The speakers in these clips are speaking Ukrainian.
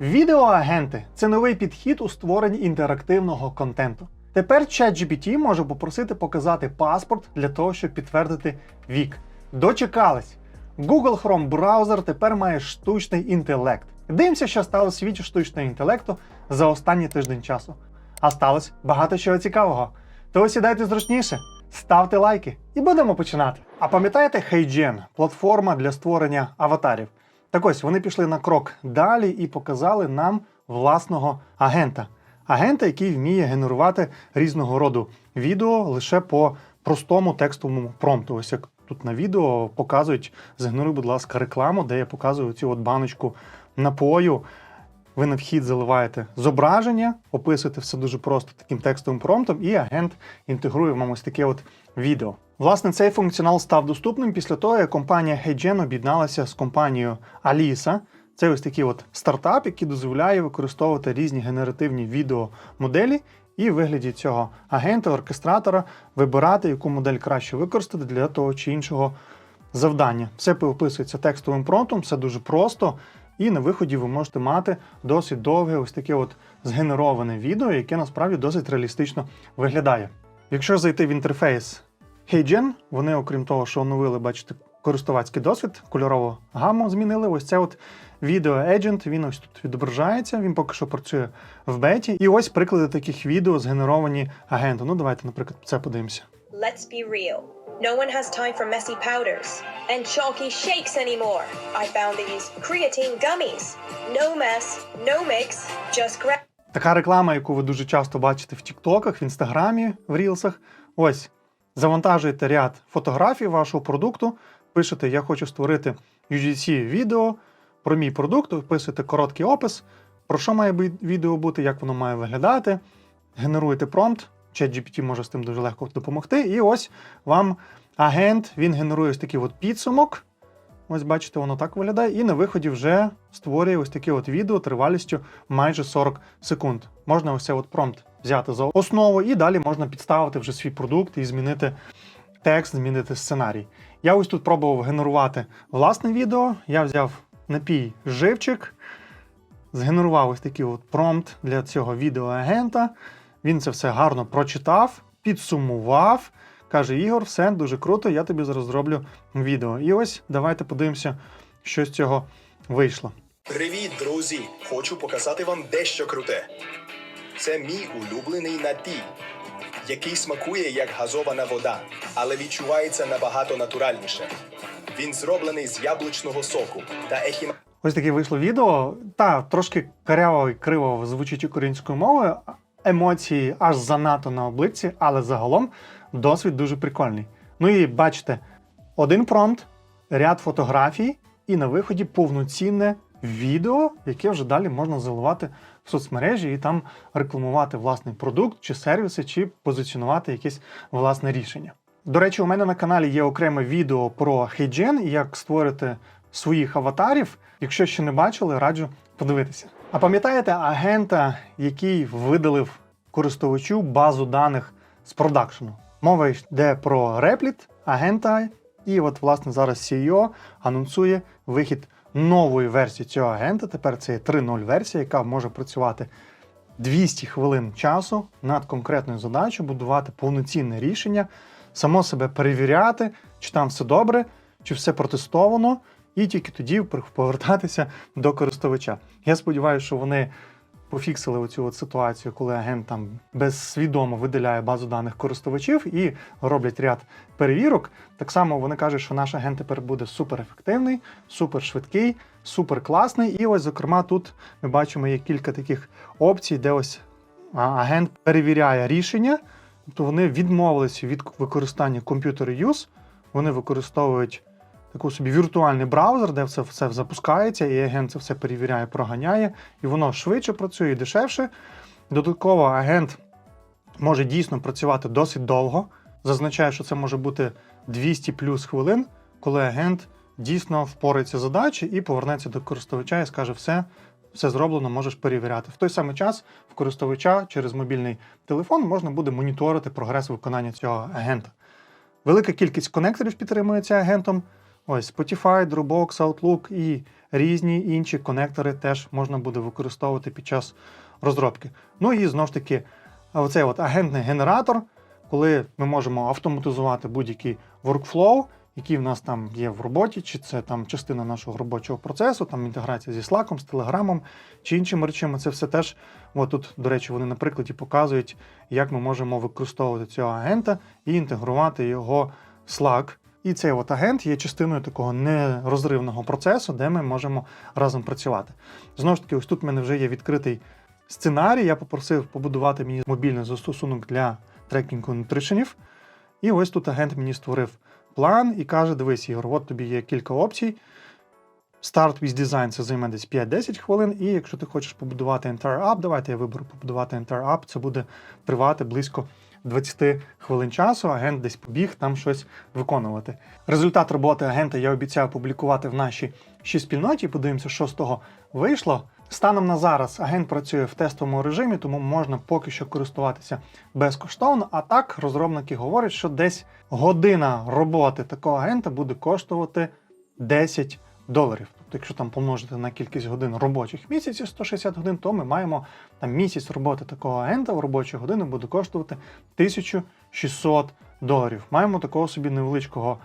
Відеоагенти це новий підхід у створенні інтерактивного контенту. Тепер ChatGPT може попросити показати паспорт для того, щоб підтвердити вік. Дочекались! Google Chrome браузер тепер має штучний інтелект. Дивимося, що стало в світі штучного інтелекту за останній тиждень часу. А сталося багато чого цікавого. То сідайте зручніше, ставте лайки і будемо починати. А пам'ятаєте HeyGen – платформа для створення аватарів? Так ось вони пішли на крок далі і показали нам власного агента. Агента, який вміє генерувати різного роду відео лише по простому текстовому промпту. Ось як тут на відео показують, згенеруй, будь ласка, рекламу, де я показую цю от баночку напою. Ви на вхід заливаєте зображення, описуєте все дуже просто таким текстовим промптом, і агент інтегрує вам ось таке от відео. Власне, цей функціонал став доступним після того, як компанія HeyGen об'єдналася з компанією Alisa. Це ось такий от стартап, який дозволяє використовувати різні генеративні відеомоделі і в вигляді цього агента, оркестратора вибирати, яку модель краще використати для того чи іншого завдання. Все описується текстовим промптом, все дуже просто. І на виході ви можете мати досить довге, ось таке от згенероване відео, яке насправді досить реалістично виглядає. Якщо зайти в інтерфейс HeyGen, вони, окрім того, що оновили, бачите, користувацький досвід, кольорову гамму змінили. Ось це от відео Agent, він ось тут відображається, він поки що працює в беті. І ось приклади таких відео згенеровані агентом. Ну, давайте, наприклад, це подивимося. Let's be real. No one has time for messy powders and chalky shakes anymore. I found these creatine gummies. No mess, no mix, just grab. Така реклама, яку ви дуже часто бачите в Тіктоках, в Інстаграмі, в Рілсах. Ось завантажуєте ряд фотографій вашого продукту, пишете Я хочу створити UGC відео про мій продукт, вписуєте короткий опис, про що має відео бути, як воно має виглядати, генеруєте промпт. ChatGPT може з тим дуже легко допомогти. І ось вам агент, він генерує ось такий от підсумок. Ось бачите, воно так виглядає, і на виході вже створює ось таке от відео тривалістю майже 40 секунд. Можна ось цей от промпт взяти за основу, і далі можна підставити вже свій продукт і змінити текст, змінити сценарій. Я ось тут пробував генерувати власне відео. Я взяв напій живчик, згенерував ось такий от промпт для цього відеоагента. Він це все гарно прочитав, підсумував. Каже: Ігор, все дуже круто, я тобі зараз зроблю відео. І ось давайте подивимося, що з цього вийшло. Привіт, друзі! Хочу показати вам дещо круте. Це мій улюблений напій, який смакує як газована вода, але відчувається набагато натуральніше. Він зроблений з яблучного соку та ехіма. Ось таке вийшло відео. Та трошки каряво і криво звучить українською мовою. Емоції аж занадто на обличчі, але загалом досвід дуже прикольний. Ну і бачите, один промпт, ряд фотографій, і на виході повноцінне відео, яке вже далі можна заливати в соцмережі і там рекламувати власний продукт чи сервіси, чи позиціонувати якесь власне рішення. До речі, у мене на каналі є окреме відео про HeyGen і як створити своїх аватарів. Якщо ще не бачили, раджу подивитися. А пам'ятаєте агента, який видалив користувачу базу даних з продакшену? Мова йде про Replit, агента, і от власне зараз CEO анонсує вихід нової версії цього агента. Тепер це є 3.0 версія, яка може працювати 200 хвилин часу над конкретною задачею, будувати повноцінне рішення, само себе перевіряти, чи там все добре, чи все протестовано, і тільки тоді повертатися до користувача. Я сподіваюся, що вони пофіксили оцю от ситуацію, коли агент там безсвідомо виділяє базу даних користувачів і роблять ряд перевірок. Так само вони кажуть, що наш агент тепер буде суперефективний, супершвидкий, суперкласний. І ось, зокрема, тут ми бачимо є кілька таких опцій, де ось агент перевіряє рішення, тобто вони відмовилися від використання Computer Use, вони використовують таку собі віртуальний браузер, де все, все запускається, і агент це все перевіряє, проганяє, і воно швидше працює дешевше. Додатково агент може дійсно працювати досить довго. Зазначаю, що це може бути 200 плюс хвилин, коли агент дійсно впорається задачі і повернеться до користувача і скаже, все, все зроблено, можеш перевіряти. В той самий час в користувача через мобільний телефон можна буде моніторити прогрес виконання цього агента. Велика кількість конекторів підтримується агентом. Ось Spotify, Dropbox, Outlook і різні інші конектори теж можна буде використовувати під час розробки. Ну і знову ж таки, оцей от агентний генератор, коли ми можемо автоматизувати будь-який workflow, який в нас там є в роботі, чи це там частина нашого робочого процесу, там інтеграція зі Slack, з Telegram, чи іншими речами, це все теж. От тут, до речі, вони на прикладі показують, як ми можемо використовувати цього агента і інтегрувати його в Slack. І цей от агент є частиною такого нерозривного процесу, де ми можемо разом працювати. Знову ж таки, ось тут в мене вже є відкритий сценарій. Я попросив побудувати мені мобільний застосунок для трекінгу нутришенів. І ось тут агент мені створив план і каже: дивись, Ігор, от тобі є кілька опцій. Start with Design це займе десь 5-10 хвилин, і якщо ти хочеш побудувати Entire App, давайте я виберу побудувати Entire App, це буде тривати близько 20 хвилин часу. Агент десь побіг там щось виконувати. Результат роботи агента я обіцяю публікувати в нашій ще спільноті. Подивимося, що з того вийшло. Станом на зараз агент працює в тестовому режимі, тому можна поки що користуватися безкоштовно. А так розробники говорять, що десь година роботи такого агента буде коштувати 10 доларів. Тобто, якщо там помножити на кількість годин робочих місяців 160 годин, то ми маємо там місяць роботи такого агента в робочі години буде коштувати 1600 доларів. Маємо такого собі невеличкого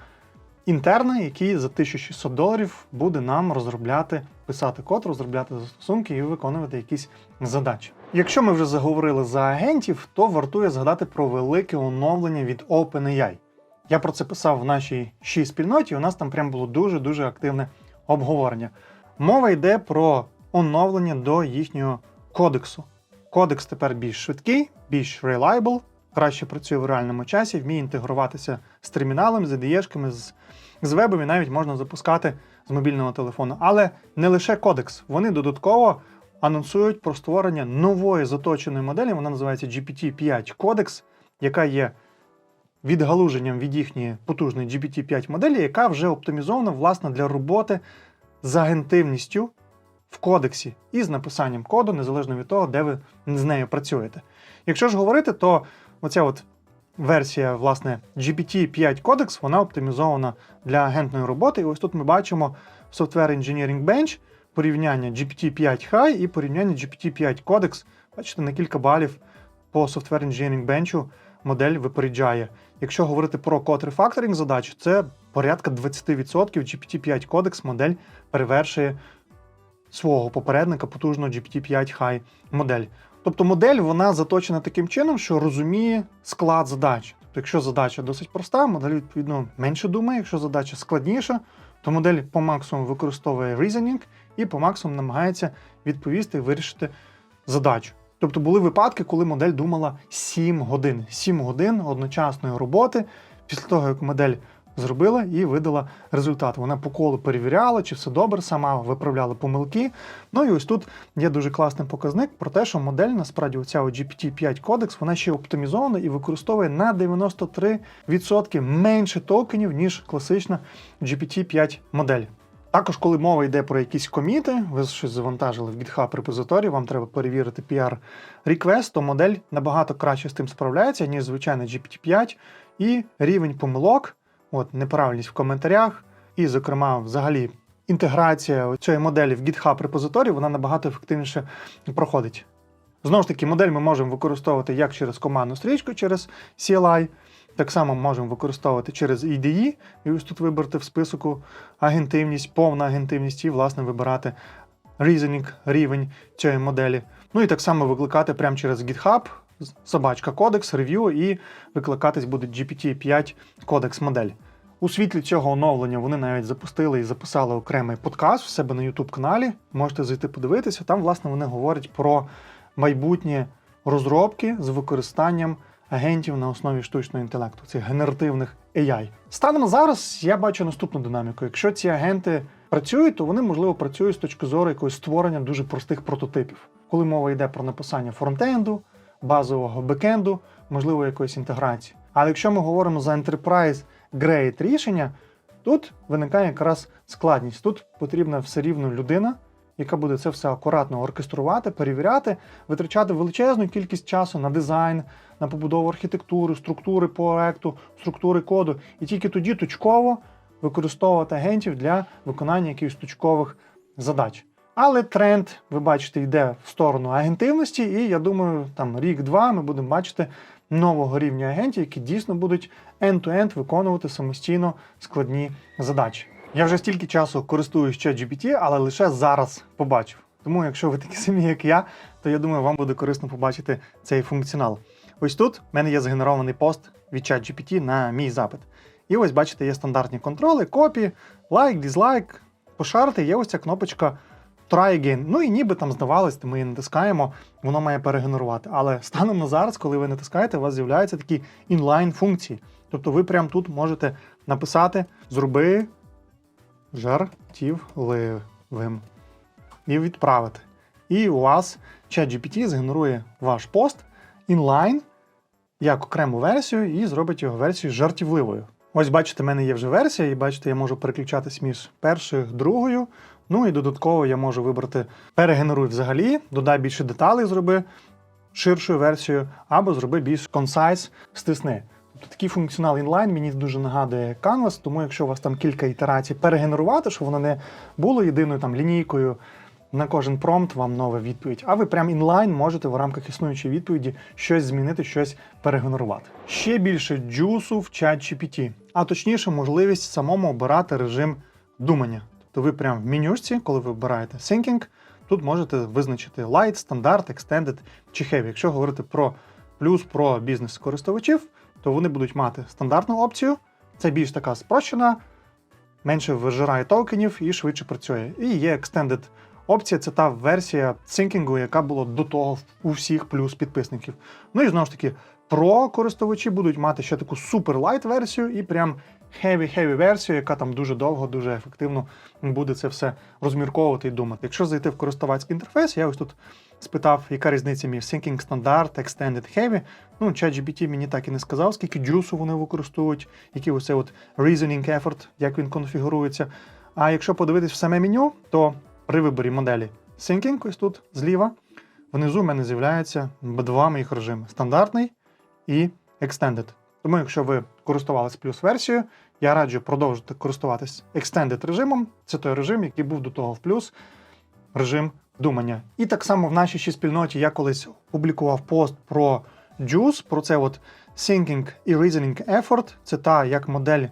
інтерна, який за 1600 доларів буде нам розробляти, писати код, розробляти застосунки і виконувати якісь задачі. Якщо ми вже заговорили за агентів, то вартує згадати про велике оновлення від OpenAI. Я про це писав в нашій ще спільноті, у нас там прям було дуже-дуже активне обговорення. Мова йде про оновлення до їхнього кодексу. Кодекс тепер більш швидкий, більш reliable, краще працює в реальному часі, вміє інтегруватися з терміналом, з IDE-шками, з, з вебом і навіть можна запускати з мобільного телефону. Але не лише кодекс, вони додатково анонсують про створення нової заточеної моделі, вона називається GPT-5 Codex, яка є відгалуженням від їхньої потужної GPT-5 моделі, яка вже оптимізована власне для роботи з агентивністю в кодексі і з написанням коду, незалежно від того, де ви з нею працюєте. Якщо ж говорити, то оця от версія, власне, GPT-5 Codex, вона оптимізована для агентної роботи. І ось тут ми бачимо Software Engineering Bench, порівняння GPT-5 High і порівняння GPT-5 Codex. Бачите, на кілька балів по Software Engineering Bench модель випереджає. Якщо говорити про код рефакторинг задач, це порядка 20% GPT-5 Codex модель перевершує свого попередника потужного GPT-5 High модель. Тобто модель вона заточена таким чином, що розуміє склад задач. Тобто, якщо задача досить проста, модель відповідно менше думає. Якщо задача складніша, то модель по максимуму використовує reasoning і по максимуму намагається відповісти і вирішити задачу. Тобто були випадки, коли модель думала 7 годин, 7 годин одночасної роботи після того, як модель зробила і видала результат. Вона по колу перевіряла, чи все добре, сама виправляла помилки. Ну і ось тут є дуже класний показник про те, що модель насправді оця GPT-5 Codex, вона ще оптимізована і використовує на 93% менше токенів, ніж класична GPT-5 модель. Також, коли мова йде про якісь коміти, ви щось завантажили в GitHub репозиторії, вам треба перевірити PR request, то модель набагато краще з тим справляється, ніж звичайна GPT-5, і рівень помилок, от неправильність в коментарях, і, зокрема, взагалі. Інтеграція цієї моделі в GitHub репозиторії вона набагато ефективніше проходить. Знову ж таки, модель ми можемо використовувати як через командну стрічку, через CLI, так само можемо використовувати через IDE, і ось тут вибрати в списку агентивність, повна агентивність, і, власне, вибирати reasoning, рівень цієї моделі. Ну і так само викликати прямо через GitHub, собачка кодекс, рев'ю, і викликатись буде GPT-5 кодекс модель. У світлі цього оновлення вони навіть запустили і записали окремий подкаст в себе на YouTube каналі. Можете зайти подивитися. Там, власне, вони говорять про майбутні розробки з використанням агентів на основі штучного інтелекту, цих генеративних AI. Станом зараз я бачу наступну динаміку. Якщо ці агенти працюють, то вони, можливо, працюють з точки зору якогось створення дуже простих прототипів. Коли мова йде про написання фронтенду, базового бекенду, можливо, якоїсь інтеграції. Але якщо ми говоримо за enterprise grade рішення, тут виникає якраз складність. Тут потрібна все рівно людина, яка буде це все акуратно оркеструвати, перевіряти, витрачати величезну кількість часу на дизайн, на побудову архітектури, структури проекту, структури коду, і тільки тоді точково використовувати агентів для виконання якихось точкових задач. Але тренд, ви бачите, йде в сторону агентивності, і я думаю, там рік-два ми будемо бачити нового рівня агентів, які дійсно будуть end-to-end виконувати самостійно складні задачі. Я вже стільки часу користуюсь ChatGPT, але лише зараз побачив. Тому, якщо ви такі самі, як я, то я думаю, вам буде корисно побачити цей функціонал. Ось тут в мене є згенерований пост від ChatGPT на мій запит. І ось бачите, є стандартні контроли, копі, лайк, дізлайк, пошарити, є ось ця кнопочка Try again. Ну і ніби там здавалось, ми її натискаємо, воно має перегенерувати. Але станом на зараз, коли ви натискаєте, у вас з'являються такі інлайн функції. Тобто ви прямо тут можете написати зроби жартівливим і відправити. І у вас ChatGPT згенерує ваш пост інлайн як окрему версію і зробить його версію жартівливою. Ось бачите, в мене є вже версія, і бачите, я можу переключатись між першою, другою. Ну і додатково я можу вибрати перегенеруй взагалі, додай більше деталей, зроби ширшою версією, або зроби більш concise, стисни. Такий функціонал інлайн мені дуже нагадує Canvas, тому якщо у вас там кілька ітерацій перегенерувати, щоб воно не було єдиною там лінійкою на кожен промпт вам нова відповідь. А ви прям інлайн можете в рамках існуючої відповіді щось змінити, щось перегенерувати. Ще більше джусу в ChatGPT, а точніше, можливість самому обирати режим думання. Тобто ви прямо в менюшці, коли ви обираєте Thinking, тут можете визначити Light, Standard, Extended чи Heavy. Якщо говорити про плюс про бізнес-користувачів, то вони будуть мати стандартну опцію. Це більш така спрощена, менше вижирає токенів і швидше працює. І є Extended опція це та версія Thinking, яка була до того у всіх плюс підписників. Ну і знову ж таки, про користувачі будуть мати ще таку супер лайт версію і прям heavy-heavy версію, яка там дуже довго, дуже ефективно буде це все розмірковувати і думати. Якщо зайти в користувацький інтерфейс, я ось тут спитав, яка різниця між Thinking Standard, Extended Heavy. Ну, ChatGPT мені так і не сказав, скільки джусу вони використовують, який ось цей от reasoning effort, як він конфігурується. А якщо подивитись в саме меню, то при виборі моделі Thinking, ось тут зліва, внизу в мене з'являється два моїх режими: стандартний і Extended. Тому, якщо ви користувалися плюс версією, я раджу продовжити користуватись Extended режимом. Це той режим, який був до того в плюс, режим думання. І так само в нашій ще спільноті я колись публікував пост про JUICE, про це от Thinking і Reasoning Effort. Це та, як модель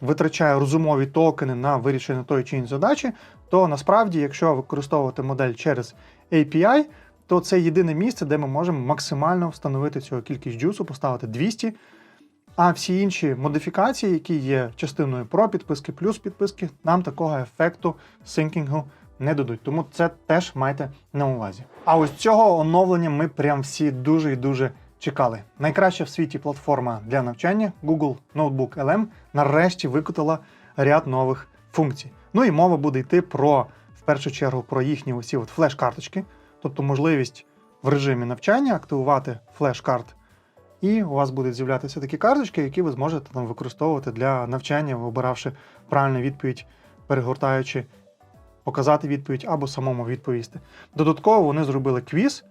витрачає розумові токени на вирішення тої чи іншої задачі, то насправді, якщо використовувати модель через API, то це єдине місце, де ми можемо максимально встановити цю кількість джусу, поставити 200. А всі інші модифікації, які є частиною про підписки плюс підписки, нам такого ефекту синкінгу не дадуть. Тому це теж майте на увазі. А ось цього оновлення ми прям всі дуже і дуже чекали. Найкраща в світі платформа для навчання Google Notebook LM нарешті викотила ряд нових функцій. Ну і мова буде йти про в першу чергу про їхні усі от флеш-карточки, тобто можливість в режимі навчання активувати флеш-карт і у вас будуть з'являтися такі карточки, які ви зможете там використовувати для навчання, обиравши правильну відповідь, перегортаючи, показати відповідь або самому відповісти. Додатково вони зробили квіз,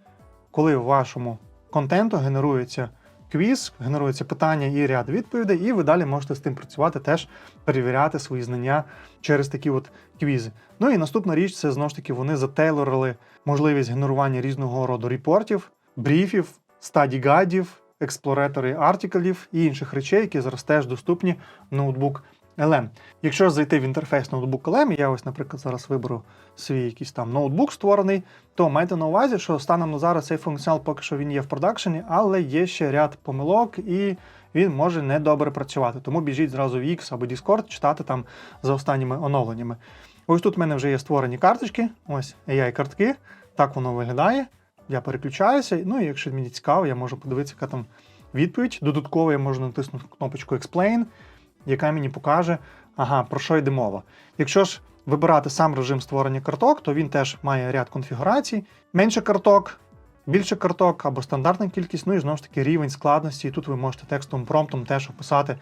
коли в вашому контенту генерується квіз, генерується питання і ряд відповідей, і ви далі можете з тим працювати, теж перевіряти свої знання через такі от квізи. Ну і наступна річ це знову ж таки вони затейлорили можливість генерування різного роду репортів, бріфів, стадій гайдів, експлоратори артиклів і інших речей, які зараз теж доступні в ноутбук LM. Якщо зайти в інтерфейс ноутбук LM, я ось, наприклад, зараз виберу свій якийсь там ноутбук створений, то майте на увазі, що станом на зараз цей функціонал поки що він є в продакшені, але є ще ряд помилок і він може недобре працювати. Тому біжіть зразу в X або Discord читати там за останніми оновленнями. Ось тут в мене вже є створені карточки, ось AI-картки, так воно виглядає. Я переключаюся, ну і якщо мені цікаво, я можу подивитися, яка там відповідь. Додатково я можу натиснути кнопочку Explain, яка мені покаже, ага, про що йде мова. Якщо ж вибирати сам режим створення карток, то він теж має ряд конфігурацій. Менше карток, більше карток або стандартна кількість, ну і знову ж таки рівень складності. І тут ви можете текстовим промптом теж описати,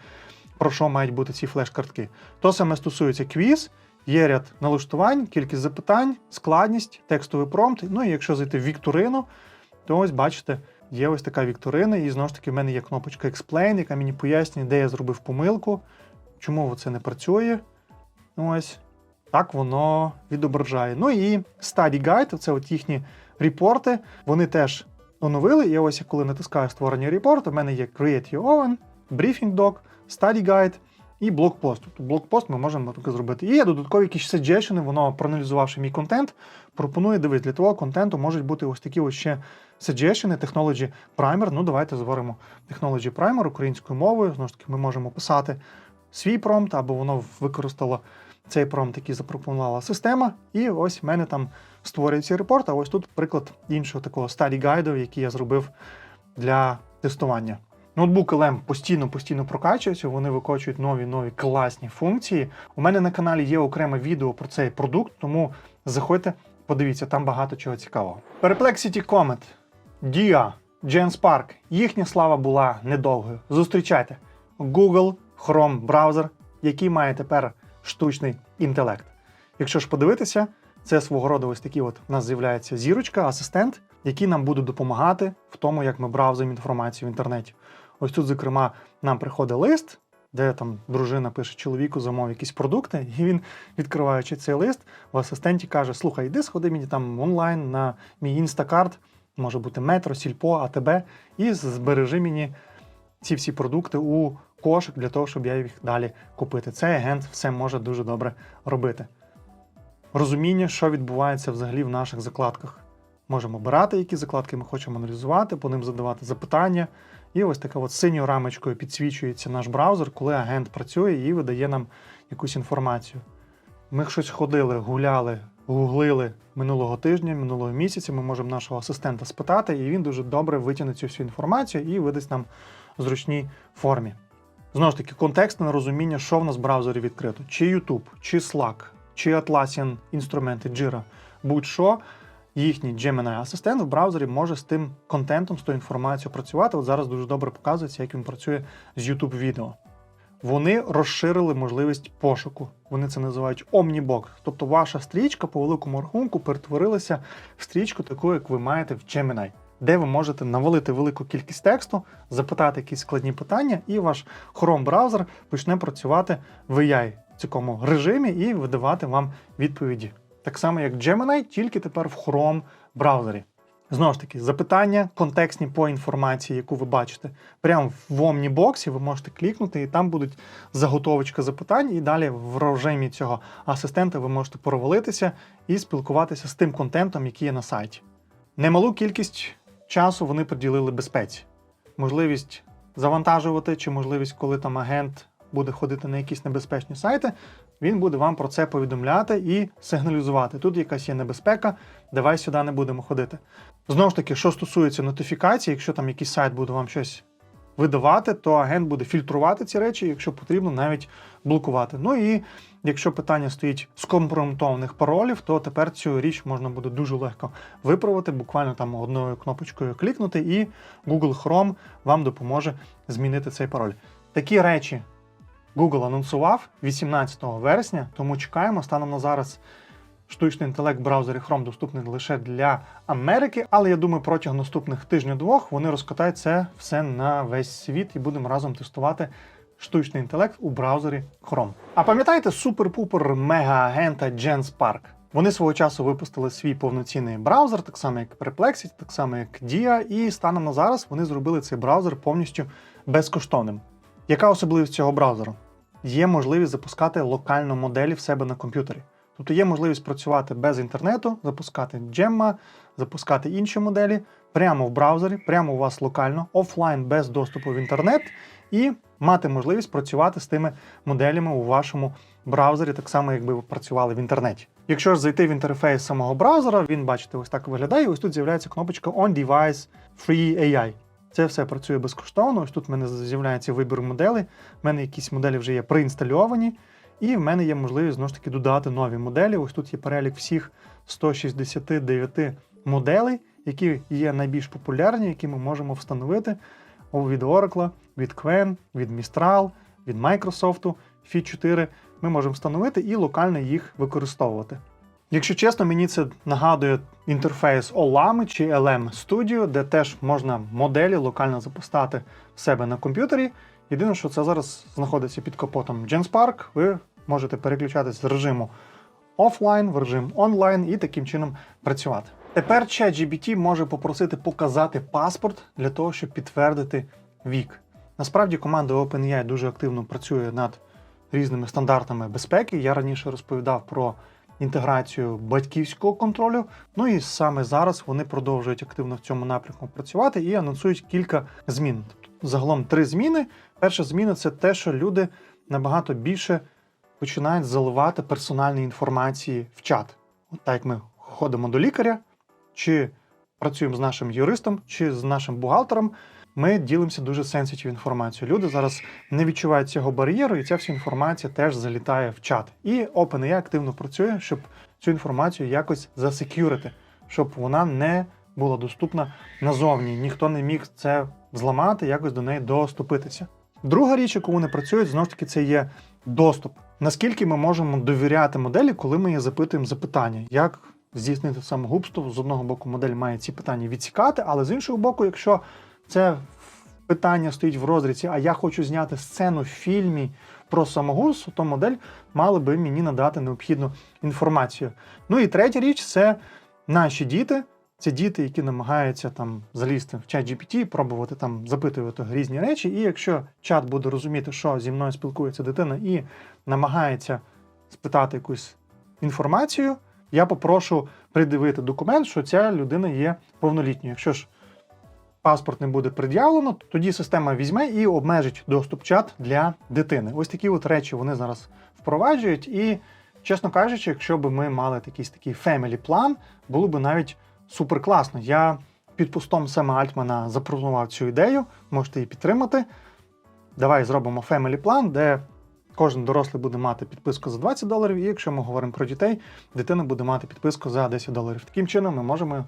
про що мають бути ці флеш-картки. То саме стосується квіз. Є ряд налаштувань, кількість запитань, складність, текстовий промпт. Ну і якщо зайти в вікторину, то ось бачите, є ось така вікторина, і знову ж таки в мене є кнопочка Explain, яка мені пояснює, де я зробив помилку, чому це не працює. Ось. так воно відображає. Ну і Study Guide, це от їхні репорти, вони теж оновили. І ось коли натискаю створення репорту, в мене є Create Your Own, Briefing Doc, Study Guide і блокпост. Тобто блокпост ми можемо таке зробити. І є додаткові якісь suggestion, воно проаналізувавши мій контент, пропонує дивись, для того контенту можуть бути ось такі ось ще suggestion, Technology Primer. Ну, давайте зворимо Technology Primer українською мовою. Знову ж таки, ми можемо писати свій промпт, або воно використало цей промпт, який запропонувала система. І ось в мене там створюється репорт. А ось тут приклад іншого такого study гайду, який я зробив для тестування. Ноутбук LM постійно постійно прокачується, вони викочують нові нові класні функції. У мене на каналі є окреме відео про цей продукт, тому заходьте, подивіться, там багато чого цікавого. Perplexity Comet, Dia, GenSpark. Їхня слава була недовгою. Зустрічайте Google Chrome браузер, який має тепер штучний інтелект. Якщо ж подивитися, це свого роду ось такий от у нас з'являється зірочка, асистент, який нам буде допомагати в тому, як ми браузимо інформацію в інтернеті. Ось тут, зокрема, нам приходить лист, де там дружина пише чоловіку замов якісь продукти, і він, відкриваючи цей лист, в асистенті каже: Слухай, йди сходи мені там онлайн на мій інстакарт, може бути метро, сільпо, АТБ, і збережи мені ці всі продукти у кошик для того, щоб я їх далі купити. Цей агент все може дуже добре робити. Розуміння, що відбувається взагалі в наших закладках. Можемо обирати, які закладки ми хочемо аналізувати, по ним задавати запитання. І ось така от синьою рамочкою підсвічується наш браузер, коли агент працює і видає нам якусь інформацію. Ми щось ходили, гуляли, гуглили минулого тижня, минулого місяця. Ми можемо нашого асистента спитати, і він дуже добре витягне цю всю інформацію і видасть нам в зручній формі. Знову ж таки, контекстне розуміння, що в нас в браузері відкрито: чи YouTube, чи Slack, чи Atlassian інструменти Jira, будь-що. Їхній Gemini асистент в браузері може з тим контентом, з тою інформацією працювати. От зараз дуже добре показується, як він працює з YouTube відео. Вони розширили можливість пошуку. Вони це називають Omnibox. Тобто ваша стрічка по великому рахунку перетворилася в стрічку, таку, як ви маєте в Gemini, де ви можете навалити велику кількість тексту, запитати якісь складні питання, і ваш Chrome браузер почне працювати в AI в цьому режимі і видавати вам відповіді. Так само, як Gemini, тільки тепер в Chrome браузері. Знову ж таки, запитання контекстні по інформації, яку ви бачите. Прямо в Omnibox ви можете клікнути, і там будуть заготовочка запитань, і далі в режимі цього асистента ви можете провалитися і спілкуватися з тим контентом, який є на сайті. Немалу кількість часу вони приділили безпеці. Можливість завантажувати, чи можливість, коли там агент буде ходити на якісь небезпечні сайти, він буде вам про це повідомляти і сигналізувати. Тут якась є небезпека, давай сюди не будемо ходити. Знову ж таки, що стосується нотифікацій, якщо там якийсь сайт буде вам щось видавати, то агент буде фільтрувати ці речі, якщо потрібно, навіть блокувати. Ну і якщо питання стоїть з компрометованих паролів, то тепер цю річ можна буде дуже легко виправити, буквально там одною кнопочкою клікнути, і Google Chrome вам допоможе змінити цей пароль. Такі речі Google анонсував 18 вересня, тому чекаємо. Станом на зараз штучний інтелект в браузері Chrome доступний лише для Америки, але я думаю, протягом наступних тижня-двох вони розкатають це все на весь світ і будемо разом тестувати штучний інтелект у браузері Chrome. А пам'ятаєте супер-пупер мега-агента GenSpark? Вони свого часу випустили свій повноцінний браузер, так само як Perplexity, так само як Dia, і станом на зараз вони зробили цей браузер повністю безкоштовним. Яка особливість цього браузеру? Є можливість запускати локально моделі в себе на комп'ютері. Тобто є можливість працювати без інтернету, запускати Gemma, запускати інші моделі прямо в браузері, прямо у вас локально, офлайн без доступу в інтернет, і мати можливість працювати з тими моделями у вашому браузері, так само, якби ви працювали в інтернеті. Якщо ж зайти в інтерфейс самого браузера, він, бачите, ось так виглядає. Ось тут з'являється кнопочка On Device Free AI. Це все працює безкоштовно. Ось тут в мене з'являється вибір моделей. В мене якісь моделі вже є проінстальовані, і в мене є можливість знову ж таки додати нові моделі. Ось тут є перелік всіх 169 моделей, які є найбільш популярні, які ми можемо встановити від Oracle, від Quen, від Mistral, від Microsoft, Fi 4. Ми можемо встановити і локально їх використовувати. Якщо чесно, мені це нагадує інтерфейс OLAM чи LM Studio, де теж можна моделі локально запускати в себе на комп'ютері. Єдине, що це зараз знаходиться під капотом GenSpark, ви можете переключатись з режиму офлайн, в режим онлайн і таким чином працювати. Тепер ChatGPT може попросити показати паспорт для того, щоб підтвердити вік. Насправді команда OpenAI дуже активно працює над різними стандартами безпеки. Я раніше розповідав про інтеграцію батьківського контролю. Ну і саме зараз вони продовжують активно в цьому напрямку працювати і анонсують кілька змін. Тобто загалом три зміни. Перша зміна це те, що люди набагато більше починають заливати персональні інформації в чат. От так як ми ходимо до лікаря, чи працюємо з нашим юристом, чи з нашим бухгалтером. Ми ділимося дуже сенситив інформацією. Люди зараз не відчувають цього бар'єру, і ця вся інформація теж залітає в чат. І OpenAI активно працює, щоб цю інформацію якось засекюрити, щоб вона не була доступна назовні. Ніхто не міг це зламати, якось до неї доступитися. Друга річ, яку вони працюють, знову ж таки, це є доступ. Наскільки ми можемо довіряти моделі, коли ми її запитуємо запитання, як здійснити самогубство? З одного боку, модель має ці питання відсікати, але з іншого боку, якщо це питання стоїть в розрізі, а я хочу зняти сцену в фільмі про самогубство, то модель мала би мені надати необхідну інформацію. Ну і третя річ це наші діти. Це діти, які намагаються там залізти в чат GPT, пробувати там запитувати різні речі. І якщо чат буде розуміти, що зі мною спілкується дитина, і намагається спитати якусь інформацію, я попрошу придивити документ, що ця людина є повнолітньою. Якщо ж паспорт не буде пред'явлено, тоді система візьме і обмежить доступ чат для дитини. Ось такі от речі вони зараз впроваджують. І, чесно кажучи, якщо б ми мали якийсь такий family план, було б навіть супер класно. Я під постом Сема Альтмана запропонував цю ідею, можете її підтримати. Давай зробимо family план, де кожен дорослий буде мати підписку за 20 доларів, і якщо ми говоримо про дітей, дитина буде мати підписку за 10 доларів. Таким чином, ми можемо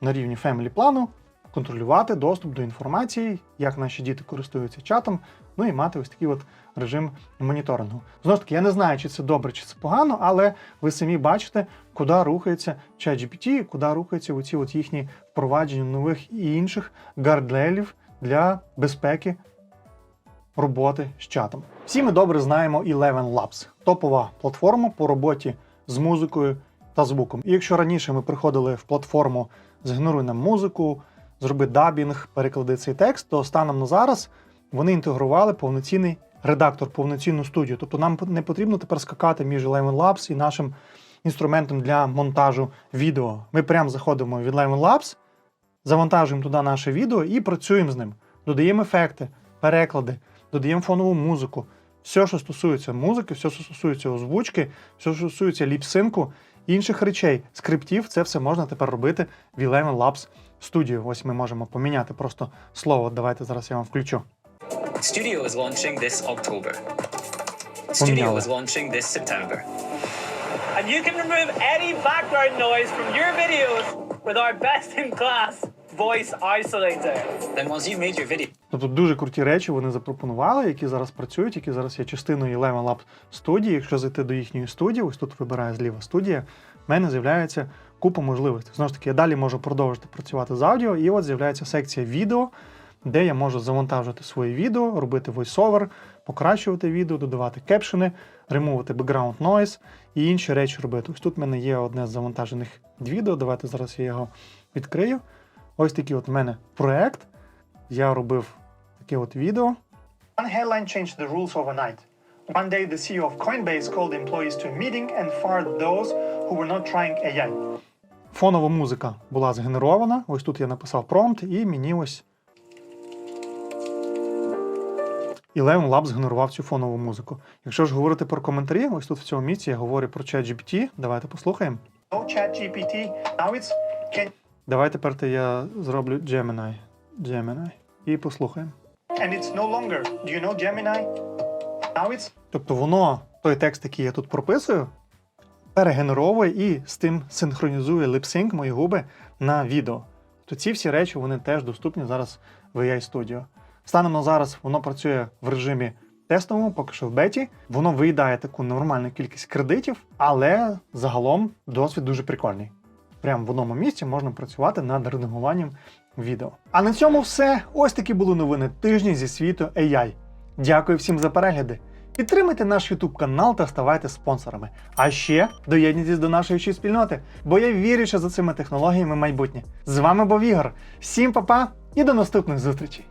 на рівні family плану контролювати доступ до інформації, як наші діти користуються чатом, ну і мати ось такий от режим моніторингу. Знову ж таки, я не знаю, чи це добре, чи це погано, але ви самі бачите, куди рухається ChatGPT, куди рухаються оці от їхні впровадження нових і інших гардлелів для безпеки роботи з чатом. Всі ми добре знаємо Eleven Labs – топова платформа по роботі з музикою та звуком. І якщо раніше ми приходили в платформу згенеруй нам музику, зроби дабінг, переклади цей текст, то станом на зараз вони інтегрували повноцінний редактор, повноцінну студію. Тобто нам не потрібно тепер скакати між Eleven Labs і нашим інструментом для монтажу відео. Ми прямо заходимо в Eleven Labs, завантажуємо туди наше відео і працюємо з ним. Додаємо ефекти, переклади, додаємо фонову музику. Все, що стосується музики, все, що стосується озвучки, все, що стосується ліпсинку, інших речей, скриптів, це все можна тепер робити в Eleven Labs Studio. Ось ми можемо поміняти просто слово. Давайте зараз я вам включу. Studio is launching this October. Studio is launching this September. And you can remove any background noise from your videos with our best in class voice isolator. Then once you've made your video, Тобто дуже круті речі вони запропонували, які зараз працюють, які зараз є частиною Eleven Lab студії. Якщо зайти до їхньої студії, ось тут вибираю зліва студія, в мене з'являється купа можливостей. Знову ж таки, я далі можу продовжити працювати з аудіо, і от з'являється секція відео, де я можу завантажити своє відео, робити voiceover, покращувати відео, додавати кепшени, ремовити background noise і інші речі робити. Ось тут в мене є одне з завантажених відео. Давайте зараз я його відкрию. Ось такий от в мене проект. Я робив таке от відео. One headline changed the rules overnight. One day the CEO of Coinbase called employees to a meeting and fired those who were not trying AI. Фонова музика була згенерована. Ось тут я написав промпт, і мені ось Eleven Labs згенерував цю фонову музику. Якщо ж говорити про коментарі, ось тут в цьому місці я говорю про ChatGPT. Давайте послухаємо. No ChatGPT. Now it's can... Давай тепер то я зроблю Gemini. Gemini. І послухаємо. And it's no longer. Do you know Gemini? Now it's... Тобто воно, той текст, який я тут прописую, перегенеровує і з тим синхронізує липсинк мої губи на відео. То ці всі речі вони теж доступні зараз в AI Studio. Станом на зараз воно працює в режимі тестовому, поки що в беті. Воно виїдає таку нормальну кількість кредитів, але загалом досвід дуже прикольний. Прямо в одному місці можна працювати над редагуванням відео. А на цьому все. Ось такі були новини тижня зі світу AI. Дякую всім за перегляди. Підтримайте наш YouTube канал та ставайте спонсорами. А ще доєднуйтесь до нашої ще спільноти, бо я вірю, що за цими технологіями майбутнє. З вами був Ігор. Всім па-па і до наступних зустрічей!